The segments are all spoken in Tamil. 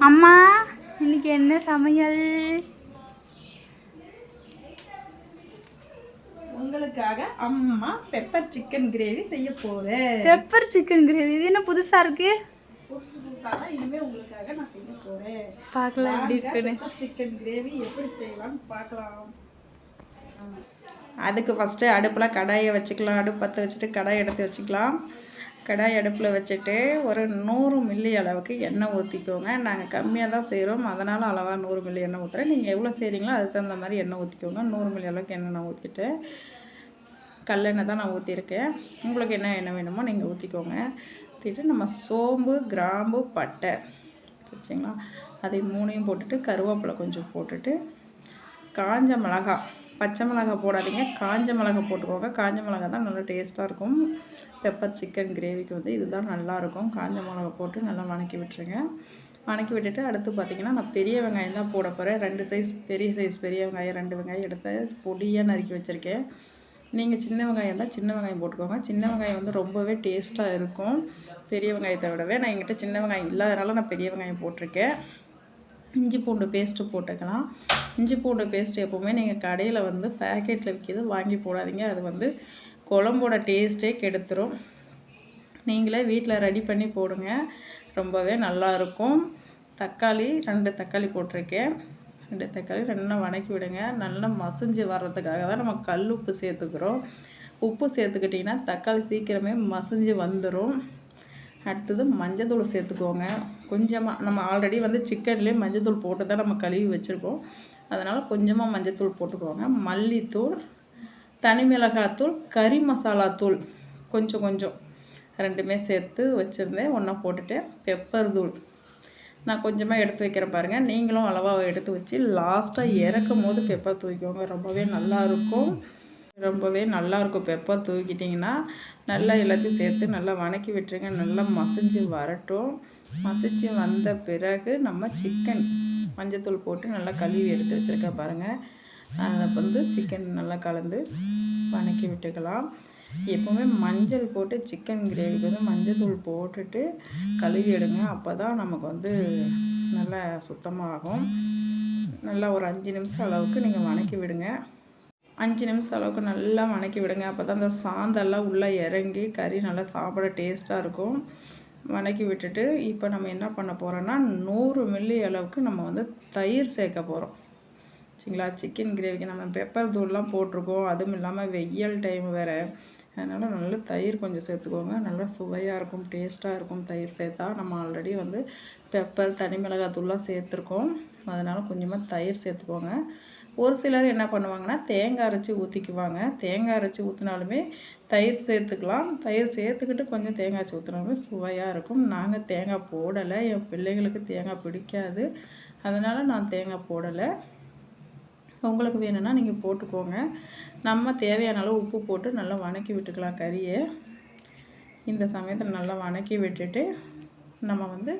அம்மா இன்னைக்கு என்ன சமையல்? உங்களுக்காக அம்மா பெப்பர் சிக்கன் கிரேவி செய்ய போறேன். பெப்பர் சிக்கன் கிரேவி இது என்ன புதுசா இருக்கு? புதுசு புதுசாக இனிமே உங்களுக்காக நான் செய்ய போறேன். பார்க்கலாம் எப்படி இருக்குன்னு. பெப்பர் சிக்கன் கிரேவி எப்படி செய்யலாம்னு பார்க்கலாம். அதுக்கு ஃபஸ்ட்டு அடுப்பில் கடாயை வச்சுக்கலாம் அடுப்பு பற்ற வச்சுட்டு கடாய் எடுத்து வச்சுக்கலாம். கடாய் அடுப்பில் வச்சுட்டு ஒரு நூறு மில்லி அளவுக்கு எண்ணெய் ஊற்றிக்கோங்க. நாங்கள் கம்மியாக தான் செய்கிறோம். அதனால் அளவாக நூறு மில்லி எண்ணெய் ஊற்றுறேன். நீங்கள் எவ்வளோ செய்கிறீங்களோ அதுக்கு தகுந்த மாதிரி எண்ணெய் ஊற்றிக்கோங்க. நூறு மில்லி அளவுக்கு எண்ணெய் நான் ஊற்றிட்டு கல்லெண்ணெய் தான் நான் ஊற்றிருக்கேன். உங்களுக்கு என்ன எண்ணெய் வேணுமோ நீங்கள் ஊற்றிக்கோங்க. ஊற்றிட்டு நம்ம சோம்பு கிராம்பு பட்டை சரிங்களா அதை மூணையும் போட்டுட்டு கருவேப்பிலை கொஞ்சம் போட்டுட்டு காஞ்ச மிளகா பச்சை மிளகா போடாதீங்க. காஞ்ச மிளகா போட்டுக்கோங்க. காஞ்ச மிளகா தான் நல்லா டேஸ்ட்டாக இருக்கும். பெப்பர் சிக்கன் கிரேவிக்கு வந்து இதுதான் நல்லாயிருக்கும் காஞ்ச மிளகா போட்டு நல்லா வணக்கி விட்டுருங்க. வணக்கி விட்டுட்டு அடுத்து பார்த்திங்கன்னா நான் பெரிய வெங்காயம் தான் போட போகிறேன் ரெண்டு சைஸ் பெரிய சைஸ் பெரிய வெங்காயம் ரெண்டு வெங்காயம் எடுத்து பொடியாக நறுக்கி வச்சுருக்கேன். நீங்கள் சின்ன வெங்காயம் தான் சின்ன வெங்காயம் போட்டுக்கோங்க. சின்ன வெங்காயம் வந்து ரொம்பவே டேஸ்ட்டாக இருக்கும். பெரிய வெங்காயத்தை விடவே நான் எங்கிட்ட சின்ன வெங்காயம் இல்லாதனால நான் பெரிய வெங்காயம் போட்டிருக்கேன். இஞ்சி பூண்டு பேஸ்ட்டு போட்டுக்கலாம். இஞ்சி பூண்டு பேஸ்ட்டு எப்போவுமே நீங்கள் கடையில் வந்து பேக்கெட்டில் விற்கிது வாங்கி போடாதீங்க. அது வந்து குழம்போட டேஸ்ட்டே கெடுத்துரும். நீங்களே வீட்டில் ரெடி பண்ணி போடுங்க. ரொம்பவே நல்லாயிருக்கும் தக்காளி ரெண்டு தக்காளி போட்டிருக்கேன். ரெண்டு தக்காளி ரெண்டும் வணக்கி விடுங்க. நல்லா மசிஞ்சு வர்றதுக்காக தான் நம்ம கல் உப்பு சேர்த்துக்கிறோம். உப்பு சேர்த்துக்கிட்டிங்கன்னா தக்காளி சீக்கிரமே மசிஞ்சு வந்துடும் அடுத்தது மஞ்சத்தூள் சேர்த்துக்கோங்க. கொஞ்சமாக நம்ம ஆல்ரெடி வந்து சிக்கன்லேயே மஞ்சத்தூள் போட்டு தான் நம்ம கழுவி வச்சுருக்கோம். அதனால் கொஞ்சமாக மஞ்சத்தூள் போட்டுக்கோங்க. மல்லித்தூள் தனி மிளகாத்தூள் கறி மசாலாத்தூள் கொஞ்சம் கொஞ்சம் ரெண்டுமே சேர்த்து வச்சுருந்தேன். ஒன்றா போட்டுட்டேன். பெப்பர் தூள். நான் கொஞ்சமாக எடுத்து வைக்கிறேன் பாருங்கள் நீங்களும் அளவாக எடுத்து வச்சு லாஸ்ட்டாக இறக்கும் போது பெப்பர் தூக்கிக்கோங்க ரொம்பவே நல்லாயிருக்கும் ரொம்பவே நல்லாயிருக்கும் பெப்பர் தூக்கிட்டிங்கன்னா நல்லா எல்லாத்தையும் சேர்த்து நல்லா வணக்கி விட்டுருங்க. நல்லா மசிஞ்சு வரட்டும். மசிஞ்சு வந்த பிறகு நம்ம சிக்கன் மஞ்சத்தூள் போட்டு நல்லா கழுவி எடுத்து வச்சுருக்கேன் பாருங்கள் அதை வந்து சிக்கன் நல்லா கலந்து வணக்கி விட்டுக்கலாம். எப்போவுமே மஞ்சள் போட்டு சிக்கன் கிரேவிக்கு வந்து மஞ்சள் தூள் போட்டுட்டு கழுவி எடுங்க. அப்போ தான் நமக்கு வந்து நல்லா சுத்தமாகும். நல்லா ஒரு அஞ்சு நிமிஷம் அளவுக்கு நீங்கள் வணக்கி விடுங்க. அஞ்சு நிமிஷம் அளவுக்கு நல்லா வணக்கி விடுங்க. அப்போ தான் அந்த சாந்தெல்லாம் உள்ளே இறங்கி கறி நல்லா சாப்பிட டேஸ்ட்டாக இருக்கும். வணக்கி விட்டுட்டு இப்போ நம்ம என்ன பண்ண போகிறோன்னா நூறு மில்லி அளவுக்கு நம்ம வந்து தயிர் சேர்க்க போகிறோம் சரிங்களா? சிக்கன் கிரேவிக்கு நம்ம பெப்பர் தூள்லாம் போட்டிருக்கோம். அதுவும் இல்லாமல் வெயில் டைம் வேறு. அதனால் நல்லா தயிர் கொஞ்சம் சேர்த்துக்கோங்க. நல்லா சுவையாக இருக்கும் டேஸ்ட்டாக இருக்கும் தயிர் சேர்த்தா. நம்ம ஆல்ரெடி வந்து பெப்பர் தனி மிளகாய் தூள்லாம் சேர்த்துருக்கோம். அதனால் கொஞ்சமாக தயிர் சேர்த்துக்கோங்க. ஒரு சிலர் என்ன பண்ணுவாங்கன்னா தேங்காய் அரைச்சி ஊற்றிக்குவாங்க தேங்காய் அரைச்சி ஊற்றினாலுமே தயிர் சேர்த்துக்கலாம். தயிர் சேர்த்துக்கிட்டு கொஞ்சம் தேங்காய் அரைச்சி ஊற்றினாலுமே சுவையாக இருக்கும். நாங்கள் தேங்காய் போடலை. என் பிள்ளைங்களுக்கு தேங்காய் பிடிக்காது. அதனால் நான் தேங்காய் போடலை. உங்களுக்கு வேணும்னா நீங்கள் போட்டுக்கோங்க. நம்ம தேவையான அளவு உப்பு போட்டு நல்லா வணக்கி விட்டுக்கலாம் கறியை. இந்த சமயத்தில் நல்லா வணக்கி விட்டுட்டு நம்ம வந்து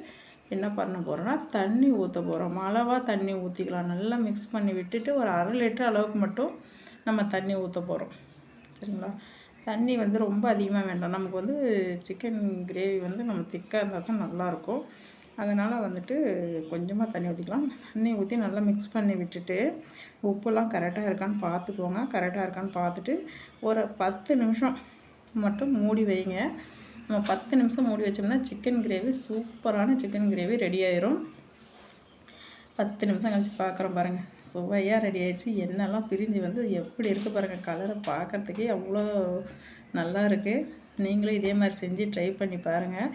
என்ன பண்ண போகிறோன்னா தண்ணி ஊற்ற போகிறோம் அளவாக தண்ணி ஊற்றிக்கலாம் நல்லா மிக்ஸ் பண்ணி விட்டுட்டு ஒரு அரை லிட்டர் அளவுக்கு மட்டும் நம்ம தண்ணி ஊற்ற போகிறோம் சரிங்களா? தண்ணி வந்து ரொம்ப அதிகமாக வேண்டாம். நமக்கு வந்து சிக்கன் கிரேவி வந்து நம்ம திக்காக இருந்தால் தான் நல்லாயிருக்கும். அதனால் வந்துட்டு கொஞ்சமாக தண்ணி ஊற்றிக்கலாம் தண்ணி ஊற்றி நல்லா மிக்ஸ் பண்ணி விட்டுட்டு உப்புலாம் கரெக்டாக இருக்கான்னு பார்த்துக்கோங்க. கரெக்டாக இருக்கான்னு பார்த்துட்டு ஒரு பத்து நிமிஷம் மட்டும் மூடி வைங்க. நம்ம பத்து நிமிஷம் மூடி வச்சோம்னா சிக்கன் கிரேவி சூப்பரான சிக்கன் கிரேவி ரெடி ஆயிரும். பத்து நிமிஷம் கழிச்சு பார்க்குறோம் பாருங்கள் சுவையாக ரெடி ஆயிடுச்சு. என்னெல்லாம் பிரிஞ்சு வந்து எப்படி இருக்குது பாருங்கள் கலரை பார்க்குறதுக்கே அவ்வளோ நல்லா இருக்குது நீங்களும் இதே மாதிரி செஞ்சு ட்ரை பண்ணி பாருங்கள்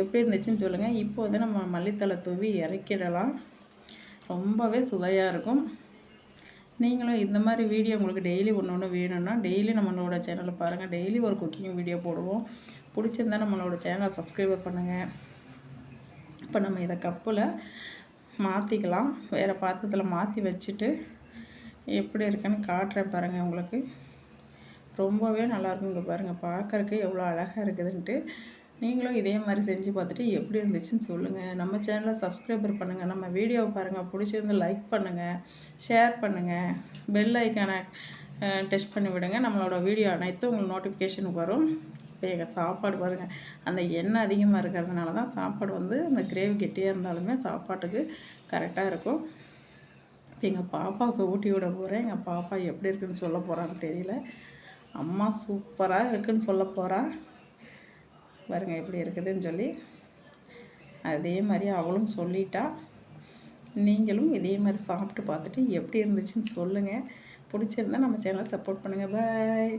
எப்படி இருந்துச்சுன்னு சொல்லுங்கள் இப்போ வந்து நம்ம மல்லித்தலை தூவி இறக்கிடலாம். ரொம்பவே சுவையாக இருக்கும். நீங்களும் இந்த மாதிரி வீடியோ உங்களுக்கு டெய்லி ஒன்று ஒன்று வேணும்னா டெய்லி நம்மளோட சேனலை பாருங்கள் டெய்லி ஒரு குக்கிங் வீடியோ போடுவோம். பிடிச்சிருந்தா நம்மளோட சேனலை சப்ஸ்கிரைபர் பண்ணுங்கள் இப்போ நம்ம இதை கப்பில் மாற்றிக்கலாம் வேறு பாத்திரத்தில் மாற்றி வச்சுட்டு எப்படி இருக்குன்னு காட்டுறேன் பாருங்கள் உங்களுக்கு. ரொம்பவே நல்லாயிருக்கும் இங்கே பாருங்கள் பார்க்குறக்கு எவ்வளோ அழகாக இருக்குதுன்ட்டு நீங்களும் இதே மாதிரி செஞ்சு பார்த்துட்டு எப்படி இருந்துச்சுன்னு சொல்லுங்கள் நம்ம சேனலை சப்ஸ்கிரைபர் பண்ணுங்கள் நம்ம வீடியோவை பாருங்கள் பிடிச்சிருந்து லைக் பண்ணுங்கள் ஷேர் பண்ணுங்கள் பெல் ஐக்கானை டெஸ்ட் பண்ணி விடுங்க. நம்மளோட வீடியோ அனைத்தும் உங்களுக்கு நோட்டிஃபிகேஷன் வரும். இப்போ எங்கள் சாப்பாடு பாருங்கள் அந்த எண்ணெய் அதிகமாக இருக்கிறதுனால தான் சாப்பாடு வந்து அந்த கிரேவி கெட்டியாக இருந்தாலுமே சாப்பாட்டுக்கு கரெக்டாக இருக்கும். இப்போ எங்கள் பாப்பாவுக்கு ஊட்டி விட போகிறேன் எங்கள் பாப்பா எப்படி இருக்குன்னு சொல்ல போகிறான்னு தெரியல. அம்மா சூப்பராக இருக்குன்னு சொல்ல போகிறா பாருங்க எப்படி இருக்குதுன்னு சொல்லி. அதே மாதிரி அவளும் சொல்லிட்டா. நீங்களும் இதே மாதிரி சாப்பிட்டு பார்த்துட்டு எப்படி இருந்துச்சுன்னு சொல்லுங்கள் பிடிச்சிருந்தா நம்ம சேனலை சப்போர்ட் பண்ணுங்கள் பாய்